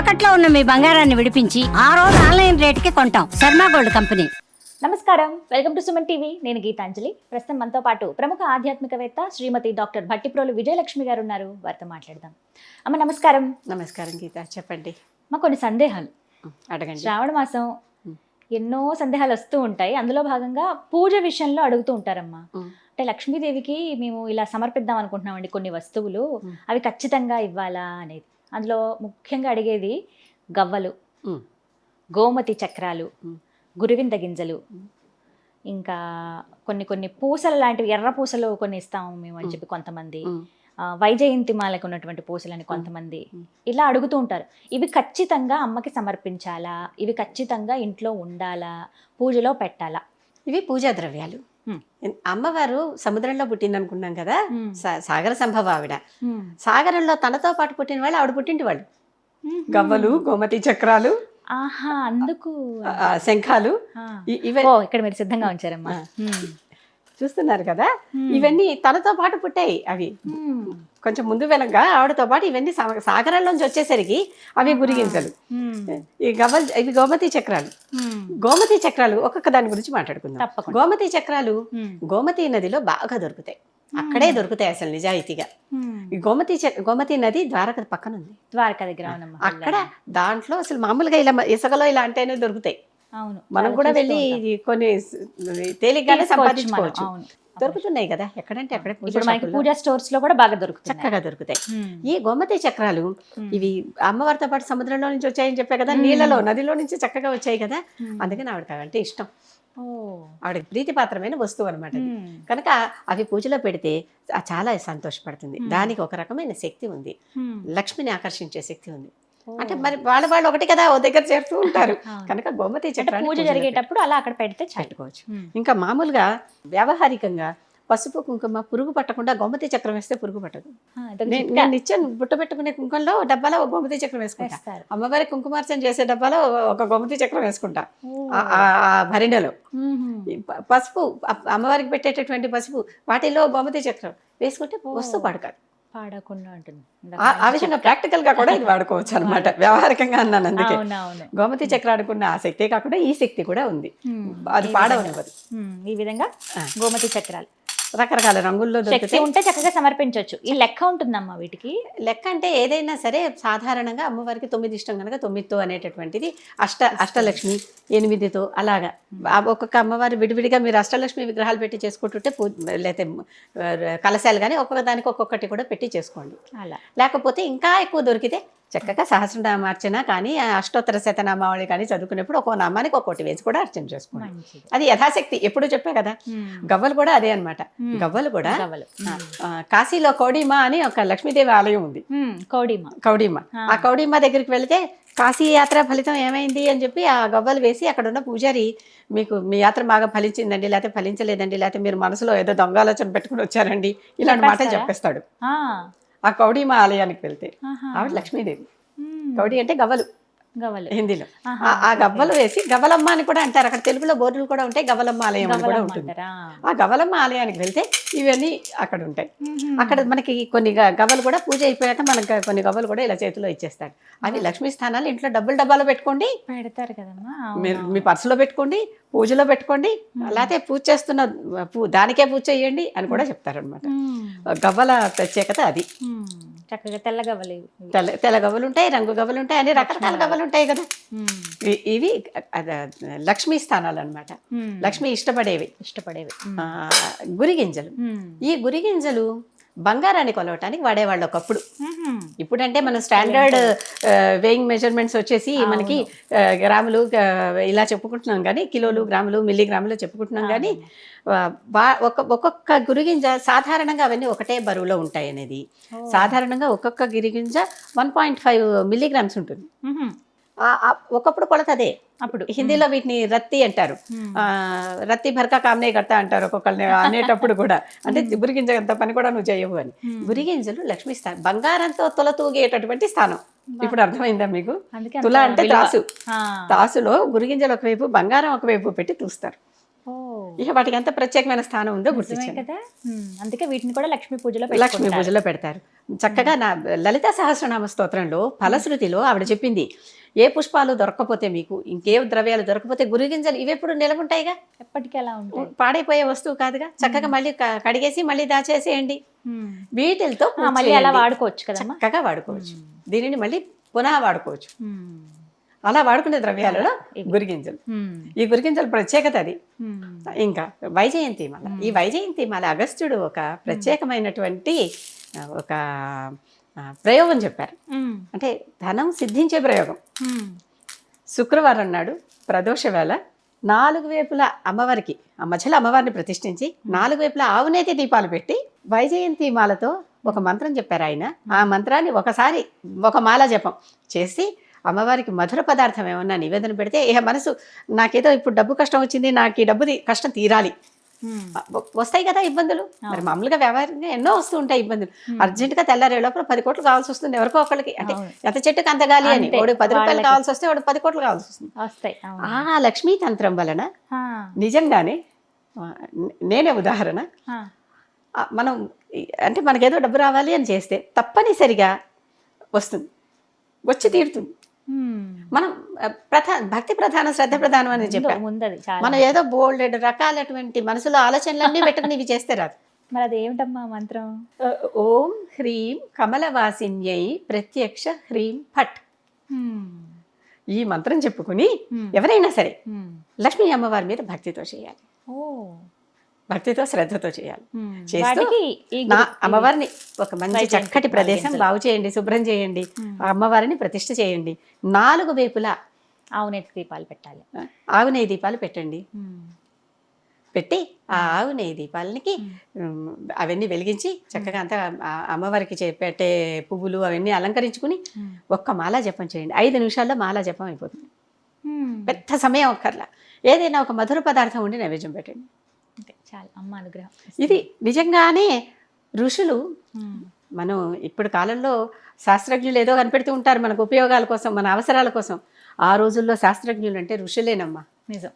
తాకట్లో ఉన్న మీ బంగారాన్ని విడిపించి ఆ రోజు ఆన్లైన్ రేటుకి కొంటాం. Sharma gold company. నమస్కారం. Welcome to Suman TV. నేను గీతాంజలి. ప్రస్తుతం మనతో పాటు ప్రముఖ ఆధ్యాత్మికవేత్త శ్రీమతి డాక్టర్ భట్టిప్రోలు విజయలక్ష్మి గారు ఉన్నారు. వారితో మాట్లాడదాం. అమ్మ నమస్కారం. నమస్కారం గీత. చెప్పండి. మా కొన్ని సందేహాలు. అడగండి. శ్రావణ మాసం ఎన్నో సందేహాలు వస్తూ ఉంటాయి. అందులో భాగంగా పూజ విషయంలో అడుగుతూ ఉంటారమ్మా. అంటే లక్ష్మీదేవికి మేము ఇలా సమర్పిద్దాం అనుకుంటున్నామండి కొన్ని వస్తువులు. అవి ఖచ్చితంగా ఇవ్వాలా అనేది. అందులో ముఖ్యంగా అడిగేది గవ్వలు. గోమతి చక్రాలు. గురివింద గింజలు. ఇంకా కొన్ని కొన్ని పూసలు లాంటివి ఎర్ర పూసలు కొన్ని ఇస్తాము మేము అని. చెప్పి కొంతమంది వైజయంతి మాలకు ఉన్నటువంటి పూసలని కొంతమంది. ఇలా అడుగుతూ ఉంటారు ఇవి ఖచ్చితంగా అమ్మకి సమర్పించాలా ఇవి ఖచ్చితంగా ఇంట్లో ఉండాలా పూజలో పెట్టాలా ఇవి పూజా ద్రవ్యాలు. అమ్మవారు సముద్రంలో పుట్టింది అనుకున్నాం కదా సాగర సంభవ ఆవిడ. సాగరంలో తనతో పాటు పుట్టిన వాళ్ళు ఆవిడ పుట్టింటి వాళ్ళు గవ్వలు గోమతి చక్రాలు ఆహా అందుకు శంఖాలు ఇక్కడ మీరు సిద్ధంగా ఉంచారమ్మా. చూస్తున్నారు కదా. ఇవన్నీ తనతో పాటు పుట్టాయి అవి. కొంచెం ముందు వెనక ఆవిడతో పాటు ఇవన్నీ సాగరంలోంచి వచ్చేసరికి అవి గురిగింజలు ఉమ్. ఈ గవ్వలు ఇవి గోమతి చక్రాలు. గోమతి చక్రాలు ఒక్కొక్క దాని గురించి మాట్లాడుకుందాం. గోమతి చక్రాలు. గోమతి నదిలో బాగా దొరుకుతాయి. అక్కడే దొరుకుతాయి అసలు నిజాయితీగా. ఈ గోమతి గోమతి నది ద్వారక పక్కన ఉంది ద్వారకా దగ్గర అక్కడ దాంట్లో అసలు మామూలుగా ఇలా ఇసుకలో ఇలా అంటేనే దొరుకుతాయి. అవును. మనం కూడా వెళ్ళి కొన్ని తేలిగ్గానే సంపాదించుకోవచ్చు. దొరుకుతున్నాయి కదా. ఎక్కడంటే అక్కడే పూజ ఇప్పుడు మనకి పూజా స్టోర్స్లో కూడా బాగా దొరుకుతుంది చక్కగా దొరుకుతాయి. ఈ గోమతి చక్రాలు ఇవి అమ్మవారితో పాటు సముద్రంలో నుంచి వచ్చాయని చెప్పా కదా నీళ్ళలో నదిలో నుంచి చక్కగా వచ్చాయి కదా. అందుకని ఆవిడకి అంటే ఇష్టం. ఆవిడ ప్రీతిపాత్రమైన వస్తువు అనమాట కనుక అవి పూజలో పెడితే చాలా సంతోషపడుతుంది. దానికి ఒక రకమైన శక్తి ఉంది. లక్ష్మిని ఆకర్షించే శక్తి ఉంది. అంటే మరి వాళ్ళ వాళ్ళు ఒకటి కదా ఓ దగ్గర చేరుతూ ఉంటారు. కనుక గోమతి చక్రాన్ని పూజ జరిగేటప్పుడు అలా అక్కడ పెడితే పెట్టుకోవచ్చు. ఉమ్. ఇంకా మామూలుగా వ్యావహారికంగా పసుపు కుంకుమ పురుగు పట్టకుండా గోమతి చక్రం వేస్తే పురుగు పట్టదు. నేను ఇచ్చాను బుట్ట పెట్టుకునే కుంకంలో డబ్బాలో ఒక గోమతి చక్రం వేసుకుంటా. అమ్మవారి కుంకుమార్చన చేసే డబ్బాలో ఒక గోమతి చక్రం వేసుకుంటా. ఆ- భరిణలో పసుపు అమ్మవారికి పెట్టేటటువంటి పసుపు వాటిలో గోమతి చక్రం వేసుకుంటే వస్తువు పడకాదు పాడకుండా ఉంటుంది. ఆ- ప్రాక్టికల్గా కూడా ఇది వాడుకోవచ్చు అనమాట వ్యవహారికంగా అన్నాను అందుకే. గోమతి చక్రాడుకున్న ఆ శక్తే కాకుండా ఈ శక్తి కూడా ఉంది. అది పాడవనివ్వదు. ఈ విధంగా. గోమతి చక్రాలు. రకరకాల రంగుల్లో శక్తి ఉంటే చక్కగా సమర్పించవచ్చు ఈ లెక్క ఉంటుందమ్మా వీటికి? లెక్క అంటే ఏదైనా సరే సాధారణంగా అమ్మవారికి తొమ్మిది ఇష్టం కనుక తొమ్మిదితో అనేటటువంటిది. అష్ట అష్టలక్ష్మి. ఎనిమిదితో అలాగా. ఒక్కొక్క అమ్మవారి విడివిడిగా మీరు అష్టలక్ష్మి విగ్రహాలు పెట్టి చేసుకుంటుంటే పూ లేకపోతే కలశాలు కానీ ఒక్కొక్క దానికి ఒక్కొక్కటి కూడా పెట్టి చేసుకోండి. అలా. లేకపోతే ఇంకా ఎక్కువ దొరికితే చక్కగా సహస్రనామార్చన కానీ అష్టోత్తర శతనామావళి కానీ చదువుకునేప్పుడు ఒక్కో నామానికి ఒక్కోటి వేసి కూడా అర్చన చేసుకోండి. అది యథాశక్తి. ఎప్పుడు చెప్పా కదా. గవ్వలు కూడా అదే అన్నమాట. మ్మ్. గవ్వలు కూడా కాశీలో కౌడిమా అని ఒక లక్ష్మీదేవి ఆలయం ఉంది. కౌడిమ కౌడిమ్మ. ఆ. కౌడిమ్మ దగ్గరికి వెళితే కాశీ యాత్ర ఫలితం ఏమైంది అని చెప్పి ఆ గవ్వలు వేసి అక్కడ ఉన్న పూజారి మీకు మీ యాత్ర బాగా ఫలించిందండి లేకపోతే ఫలించలేదండి లేకపోతే మీరు మనసులో ఏదో దొంగాలోచన పెట్టుకుని వచ్చారండి ఇలాంటి మాటలు? చెప్పేస్తాడు. ఆ. కౌడిమ్మ ఆలయానికి వెళ్తే. ఆవిడ లక్ష్మీదేవి. కౌడి అంటే గవ్వలు హిందీలో. ఆ- గవ్వలు వేసి గవ్వలమ్మ అని కూడా అంటారు. అక్కడ తెలుగులో బోర్డులు కూడా ఉంటాయి. గవ్వలమ్మ ఆలయం అని కూడా ఉంటుంది? ఆ గవ్వలమ్మ ఆలయానికి వెళ్తే ఇవన్నీ అక్కడ ఉంటాయి. అక్కడ మనకి కొన్ని గవ్వలు కూడా పూజ అయిపోయాక మనకి కొన్ని గవ్వలు కూడా ఇలా చేతిలో ఇచ్చేస్తాడు అవి లక్ష్మీ స్థానాలు. ఇంట్లో డబ్బులు డబ్బాలో పెట్టుకోండి. పెడతారు కదమ్మా. మీరు. మీ పర్సులో పెట్టుకోండి. పూజలో పెట్టుకోండి. లేకపోతే పూజ చేస్తున్న పూ దానికే పూజ చేయండి అని కూడా చెప్తారనమాట. గవ్వల ప్రత్యేకత అది. చక్కగా తెల్ల గవ్వలు. తెల్ల తెల్ల గవ్వలు ఉంటాయి రంగు గవ్వలు ఉంటాయి అన్ని రకరకాల గవ్వలు ఉంటాయి కదా. ఇవి అద- లక్ష్మీ స్థానాలు అనమాట. లక్ష్మి ఇష్టపడేవి. ఇష్టపడేవి. ఆ, గురిగింజలు. ఈ గురిగింజలు బంగారాన్ని కొలవటానికి వాడేవాళ్ళు ఒకప్పుడు. ఇప్పుడంటే మన స్టాండర్డ్ వేయింగ్ మెజర్మెంట్స్ వచ్చేసి మనకి గ్రాములు ఇలా చెప్పుకుంటున్నాం కానీ కిలోలు గ్రాములు మిల్లీ గ్రాములు చెప్పుకుంటున్నాం కానీ ఒక్కొక్క గురిగింజ సాధారణంగా అవన్నీ ఒకటే బరువులో ఉంటాయి అనేది సాధారణంగా ఒక్కొక్క గిరిగింజ వన్ పాయింట్ ఫైవ్ మిల్లీగ్రామ్స్ ఉంటుంది. ఒకప్పుడు కొలత అదే. అప్పుడు. హిందీలో వీటిని రత్తి అంటారు. రత్తి భర్కా కామ్నే కడతా అంటారు ఒక్కొక్కరిని అనేటప్పుడు కూడా. అంటే గురిగింజ అంత పని కూడా నువ్వు చేయవు అని. మ్మ్. గురిగింజలు లక్ష్మీ స్థానం బంగారంతో తుల తూగేటటువంటి స్థానం ఇప్పుడు అర్థమైందా మీకు? తుల అంటే. తాసు. తాసులో గురిగింజలు ఒకవైపు బంగారం ఒకవైపు పెట్టి తూస్తారు. ఇక వాటికి ఎంత ప్రత్యేకమైన స్థానం ఉందో గుర్తించాను కదా? అందుకే వీటిని కూడా లక్ష్మీ పూజలో లక్ష్మి. పూజలో పెడతారు. చక్కగా నా లలిత సహస్రనామ స్తోత్రంలో ఫలశ్రుతిలో ఆవిడ చెప్పింది ఏ పుష్పాలు దొరకకపోతే మీకు ఇంకే ద్రవ్యాలు దొరకకపోతే గురుగింజలు ఇవి ఎప్పుడు నిలబుంటాయిగా? ఎప్పటికీ అలా ఉంటాయి. పాడైపోయే వస్తువు కాదుగా? చక్కగా మళ్ళీ కడిగేసి మళ్ళీ దాచేసేయండి. వీటితో మళ్ళీ అలా. వాడుకోవచ్చు కదమ్మా చక్కగా వాడుకోవచ్చు. దీనిని మళ్ళీ పునః వాడుకోవచ్చు. అలా వాడుకునే ద్రవ్యాలలో ఇవి. గురిగింజలు. ఈ గురిగింజల ప్రత్యేకత అది. ఇంకా వైజయంతి మాల ఈ వైజయంతి మాల అగస్త్యుడు ఒక ప్రత్యేకమైనటువంటి ఒక ప్రయోగం చెప్పారు. అంటే ధనం సిద్ధించే ప్రయోగం. శుక్రవారం నాడు ప్రదోష వేళ నాలుగు వైపుల అమ్మవారికి ఆ మధ్యలో అమ్మవారిని ప్రతిష్ఠించి నాలుగు వైపుల ఆవునేతి దీపాలు పెట్టి వైజయంతి మాలతో ఒక మంత్రం చెప్పారు ఆయన ఆ మంత్రాన్ని ఒకసారి ఒక మాల జపం చేసి అమ్మవారికి మధుర పదార్థం ఏమన్నా నివేదన పెడితే ఇక మనసు నాకేదో ఇప్పుడు డబ్బు కష్టం వచ్చింది నాకు ఈ డబ్బు తీ- కష్టం తీరాలి వస్తాయి కదా ఇబ్బందులు మరి మామూలుగా వ్యవహారంగా ఎన్నో వస్తూ ఉంటాయి ఇబ్బందులు అర్జెంటుగా తెల్లారే లోపల పది కోట్లు కావాల్సి వస్తుంది ఎవరికో ఒకరికి అంటే. ఎంత చెట్టుకు అంత గాలి అని. వాడు పది రూపాయలు. కావాల్సి వస్తే వాడు పది కోట్లు కావాల్సి వస్తుంది వస్తాయి. ఆ లక్ష్మీ తంత్రం వలన. నిజంగానే నేనే ఉదాహరణ మనం అంటే మనకేదో డబ్బు రావాలి అని చేస్తే తప్పనిసరిగా వస్తుంది వచ్చి తీరుతుంది. మనం ఆ, ప్రధా భక్తి ప్రధాన శ్రద్ధ ప్రధానం అని చెప్పాం ముందు- ముందది చాలా. మనం ఏదో బోల్డ్ రకాలటువంటి మనసులో ఆలోచనలన్నీ పెట్టుకుని ఇవి చేస్తే రాదు మరి అది ఏమిటమ్మా మంత్రం ఓం హ్రీం కమలవాసిన్యై ప్రత్యక్ష హ్రీం ఫట్. ఉమ్. ఈ మంత్రం చెప్పుకుని ఉమ్. ఎవరైనా సరే. లక్ష్మీ అమ్మవారి మీద భక్తితో చేయాలి. ఓ. భక్తితో శ్రద్ధతో చేయాలి. చేస్తూ నా అమ్మవారిని ఒక మంచి చక్కటి ప్రదేశం బాగు చేయండి శుభ్రం చేయండి ఆ అమ్మవారిని ప్రతిష్ఠ చేయండి. నాలుగు వైపులా ఆవునేతి దీపాలు పెట్టాలి. ఆ, ఆవు నెయ్యి దీపాలు పెట్టండి. పెట్టి ఆ ఆవు నెయ్యి దీపాలకి అవన్నీ వెలిగించి చక్కగా అంతా అమ్మవారికి పెట్టే పువ్వులు అవన్నీ అలంకరించుకుని. ఒక్క మాల జపం చేయండి. ఐదు నిమిషాల్లో మాల జపం అయిపోతుంది. పెద్ద సమయం ఒక్కర్లా ఏదైనా ఒక మధుర పదార్థం ఉండి నైవేద్యం పెట్టండి. అంతే చాలు. అమ్మ అనుగ్రహం ఇది నిజంగానే ఋషులు. మనం ఇప్పుడు కాలంలో శాస్త్రజ్ఞులు ఏదో కనిపెడుతూ ఉంటారు మనకు ఉపయోగాల కోసం మన అవసరాల కోసం. ఆ రోజుల్లో శాస్త్రజ్ఞులు అంటే ఋషులేనమ్మా. నిజం.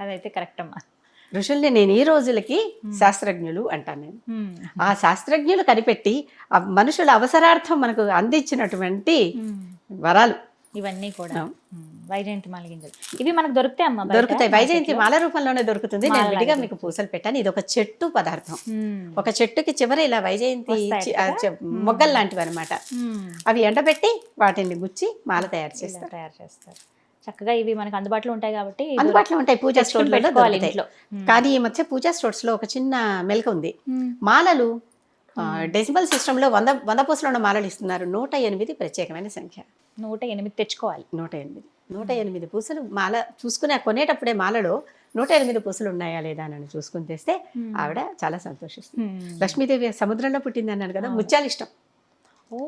అదైతే కరెక్ట్ అమ్మా ఋషుల్ని నేను ఈ రోజులకి శాస్త్రజ్ఞులు అంటాను నేను. ఆ శాస్త్రజ్ఞులు కనిపెట్టి ఆ మనుషుల అవసరార్థం మనకు అందించినటువంటి. వరాలు. ఇవన్నీ కూడా. వైజయంతి మాల గింజలు. ఇవి మనకు దొరుకుతాయి అమ్మా? దొరుకుతాయి. వైజయంతి మాల రూపంలో దొరుకుతుంది. నేను విడిగా మీకు పూసలు పెట్టాను. ఇది ఒక చెట్టు పదార్థం. ఒక చెట్టుకి చివర ఇలా వైజయంతి మొగ్గలు లాంటివి అనమాట. అవి ఎండబెట్టి వాటిని గుచ్చి మాల తయారు చేస్తారు. తయారు చేస్తారు. చక్కగా ఇవి మనకు అందుబాటులో ఉంటాయి కాబట్టి అందుబాటులో ఉంటాయి. పూజా. ఉమ్. కానీ ఈ మధ్య పూజా స్టోర్స్లో ఒక చిన్న మెలక ఉంది. మాలలు డెసిబల్ సిస్టమ్లో వంద వంద పూసలు ఉన్న మాలలు ఇస్తున్నారు. నూట ఎనిమిది ప్రత్యేకమైన సంఖ్య. నూట ఎనిమిది తెచ్చుకోవాలి. నూట ఎనిమిది. నూట ఎనిమిది పూసలు మాల చూసుకుని కొనేటప్పుడే మాలలో నూట ఎనిమిది పూసలు ఉన్నాయా లేదా అని చూసుకుని తెస్తే. ఆవిడ చాలా సంతోషిస్తుంది. లక్ష్మీదేవి సముద్రంలో పుట్టింది అన్నాను కదా ముత్యాలు ఇష్టం. ఓ.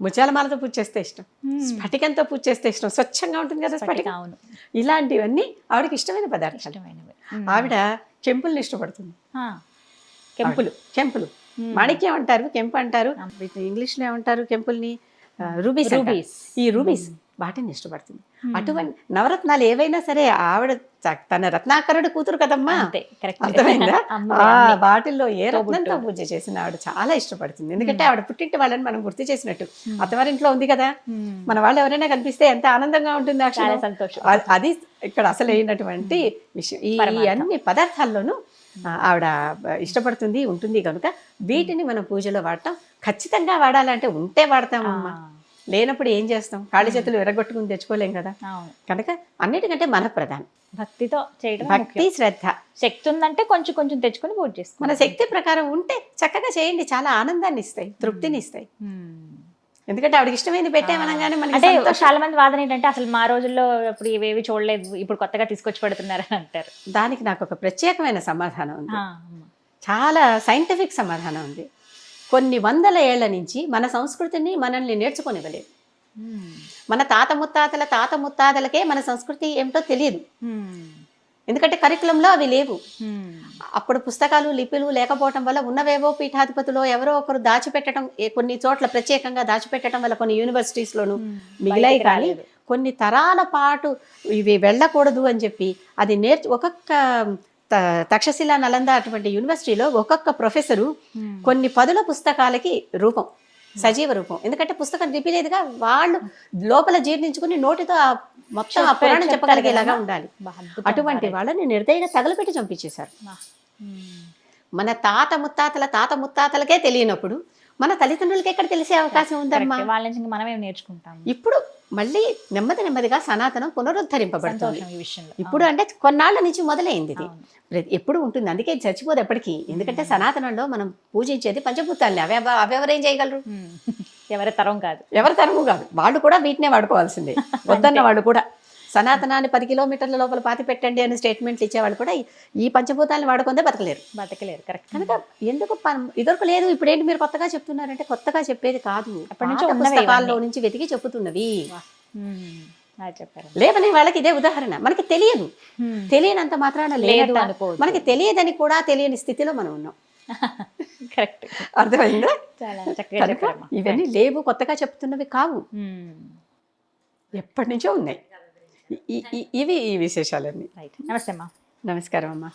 ముత్యాల మాలతో పూజ చేస్తే ఇష్టం. స్ఫటికంతో పూజ చేస్తే ఇష్టం. స్వచ్ఛంగా ఉంటుంది కదా స్ఫటిక, అవును. ఇలాంటివన్నీ ఆవిడకి ఇష్టమైన పదార్థాలు. ఇష్టమైనవి. ఆవిడ కెంపుల్ని ఇష్టపడుతుంది. కెంపులు కెంపులు. మాణిక్యం అంటారు కెంపు అంటారు వీటిని ఇంగ్లీష్లో ఏమంటారు కెంపుల్ని? రూబీస్. రూబీస్. ఈ రూబీస్ వాటిని ఇష్టపడుతుంది. అటువంటి నవరత్నాలు ఏవైనా సరే ఆవిడ తన రత్నాకరుడు కూతురు కదమ్మా? అర్థమైందా? వాటిల్లో ఏ రత్నంతో పూజ చేసిన ఆవిడ చాలా ఇష్టపడుతుంది. ఎందుకంటే ఆవిడ పుట్టింటి వాళ్ళని మనం గుర్తు చేసినట్టు. అత్తవారింట్లో ఉంది కదా? మన వాళ్ళు ఎవరైనా కనిపిస్తే ఎంత ఆనందంగా ఉంటుంది. సంతోషం. అది ఇక్కడ అసలైనటువంటి విషయం. ఈ అన్ని పదార్థాల్లోనూ ఆవిడ ఇష్టపడుతుంది ఉంటుంది కనుక వీటిని మనం పూజలో వాడటం ఖచ్చితంగా వాడాలంటే ఉంటే వాడతామమ్మా. లేనప్పుడు ఏం చేస్తాం? కాళ్ళ చేతులు ఎరగొట్టుకుని తెచ్చుకోలేం కదా. కనుక అన్నిటికంటే మన ప్రధానం. భక్తితో చేయడం భక్తి శ్రద్ధ. శక్తి ఉందంటే కొంచెం కొంచెం తెచ్చుకొని పూజ చేసుకో మన శక్తి ప్రకారం ఉంటే చక్కగా చేయండి. చాలా ఆనందాన్ని ఇస్తాయి తృప్తిని ఇస్తాయి ఎందుకంటే ఆవిడకి ఇష్టమైంది పెట్టామనగానే మనకి అంటే. చాలా మంది వాదన ఏంటంటే అసలు మా రోజుల్లో ఇప్పుడు ఇవేవి చూడలేదు ఇప్పుడు కొత్తగా తీసుకొచ్చి పెడుతున్నారు అని అంటారు దానికి నాకు ఒక ప్రత్యేకమైన సమాధానం ఉంది. చాలా సైంటిఫిక్ సమాధానం ఉంది కొన్ని వందల ఏళ్ళ నుంచి మన సంస్కృతిని మనల్ని నేర్చుకోనివ్వలేదు. మన తాత ముత్తాతల తాత ముత్తాతలకే మన సంస్కృతి ఏమిటో తెలియదు. ఎందుకంటే కరికులంలో అవి లేవు. అప్పుడు పుస్తకాలు లిపిలు లేకపోవటం వల్ల ఉన్నవేవో పీఠాధిపతులు ఎవరో ఒకరు దాచిపెట్టడం కొన్ని చోట్ల ప్రత్యేకంగా దాచిపెట్టడం వల్ల కొన్ని యూనివర్సిటీస్లోను మిగిలాయి కానీ. కొన్ని తరాల పాటు ఇవి వెళ్ళకూడదు అని చెప్పి అది నేర్చు ఒక్కొక్క తక్షశిల నలంద అటువంటి యూనివర్సిటీలో ఒక్కొక్క ప్రొఫెసరు కొన్ని పదుల పుస్తకాలకి రూపం సజీవ రూపం ఎందుకంటే పుస్తకం రిపిలేదుగా వాళ్ళు లోపల జీర్ణించుకుని నోటితో మొత్తం ఆ పురాణం చెప్పగలిగేలాగా? ఉండాలి. అటువంటి వాళ్ళని నిర్దయగా తగలపెట్టి చంపించేశారు. మన తాత ముత్తాతల తాత ముత్తాతలకే తెలియనప్పుడు మన తల్లిదండ్రులకి ఎక్కడ తెలిసే అవకాశం ఉందమ్మా. వాళ్ళ నుంచి మనమే నేర్చుకుంటాం ఇప్పుడు మళ్ళీ నెమ్మది నెమ్మదిగా సనాతనం పునరుద్ధరింపబడుతుంది. ఇప్పుడు అంటే కొన్నాళ్ళ నుంచి మొదలైంది ఇది. ఎప్పుడు ఉంటుంది? అందుకే చచ్చిపోదు ఎప్పటికీ. ఎందుకంటే సనాతనంలో మనం పూజించేది పంచభూతాల్ని. అవి అవ- అవి ఎవరేం చేయగలరు? మ్మ్. ఎవరి తరం కాదు. ఎవరి తరము కాదు. వాళ్ళు కూడా వీటినే వాడుకోవాల్సిందే. వద్దన్న వాళ్ళు కూడా సనాతనాన్ని పది కిలోమీటర్ల లోపల పాతి పెట్టండి అని స్టేట్మెంట్లు ఇచ్చేవాళ్ళు కూడా ఈ- పంచభూతాలను వాడుకుందే బతకలేరు. బతకలేరు కరెక్ట్ కనుక ఎందుకు ఇదివరకు లేదు ఇప్పుడేంటి మీరు కొత్తగా చెప్తున్నారంటే కొత్తగా చెప్పేది కాదు. అప్పటి నుంచి పుస్తకాల్లో. నుంచి వెతికి. అది చెప్పారు. లేవని వాళ్ళకి ఇదే ఉదాహరణ. మనకి తెలియదు. తెలియనంత మాత్రాన లేదు అనుకోవద్దు. మనకి తెలియదని కూడా తెలియని స్థితిలో మనం ఉన్నాం. కరెక్ట్ అర్థమైందా? ఇవన్నీ లేవు కొత్తగా చెప్తున్నవి కావు. ఎప్పటి నుంచో ఉన్నాయి. ఇవి ఈ విశేషాలన్నీ. నమస్తే అమ్మా. నమస్కారం అమ్మా.